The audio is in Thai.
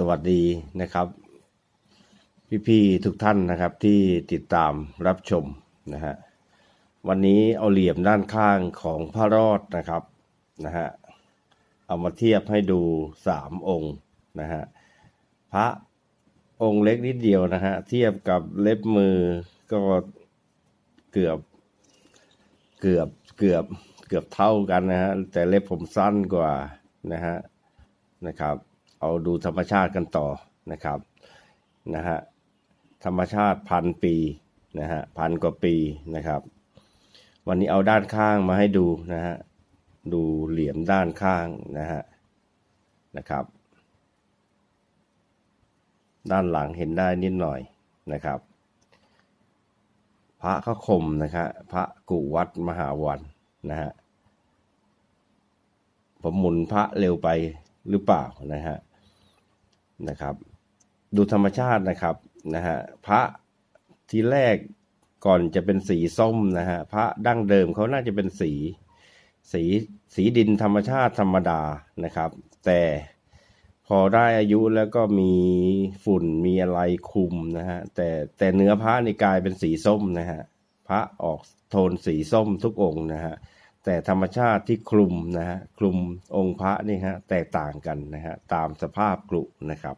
สวัสดีนะครับ พี่ๆทุกท่านนะครับที่ติดตามรับชมนะฮะวันนี้เอาเหลี่ยมด้านข้างของพระรอดนะครับนะฮะเอามาเทียบให้ดูสามองค์นะฮะพระองค์เล็กนิดเดียวนะฮะเทียบกับเล็บมือก็เกือบเกือบเกือบเกือบเท่ากันนะฮะแต่เล็บผมสั้นกว่านะฮะนะครับ เอาดูธรรมชาติกันต่อนะครับนะฮะธรรมชาติพันปีนะฮะพันกว่าปีนะครับ วันนี้เอาด้านข้างมาให้ดูนะฮะดูเหลี่ยมด้านข้างนะฮะนะครับ ด้านหลังเห็นได้นิดหน่อยนะครับ พระเขาคมนะครับพระกุวัดมหาวันนะฮะผมหมุนพระเร็วไปหรือเปล่านะฮะ นะครับ ดูธรรมชาตินะครับนะฮะพระทีแรกก่อนจะเป็นสีส้มนะฮะพระดั้งเดิมเขาน่าจะเป็นสี สีสีดินธรรมชาติธรรมดานะครับ แต่พอได้อายุแล้วก็มีฝุ่นมีอะไรคุมนะฮะแต่แต่เนื้อพระในกลายเป็นสีส้มนะฮะพระออกโทนสีส้มทุกองค์นะฮะ แต่ธรรมชาติที่คลุมนะฮะคลุมองค์พระนี่ฮะแตกต่างกันนะฮะตามสภาพกลุนะครับ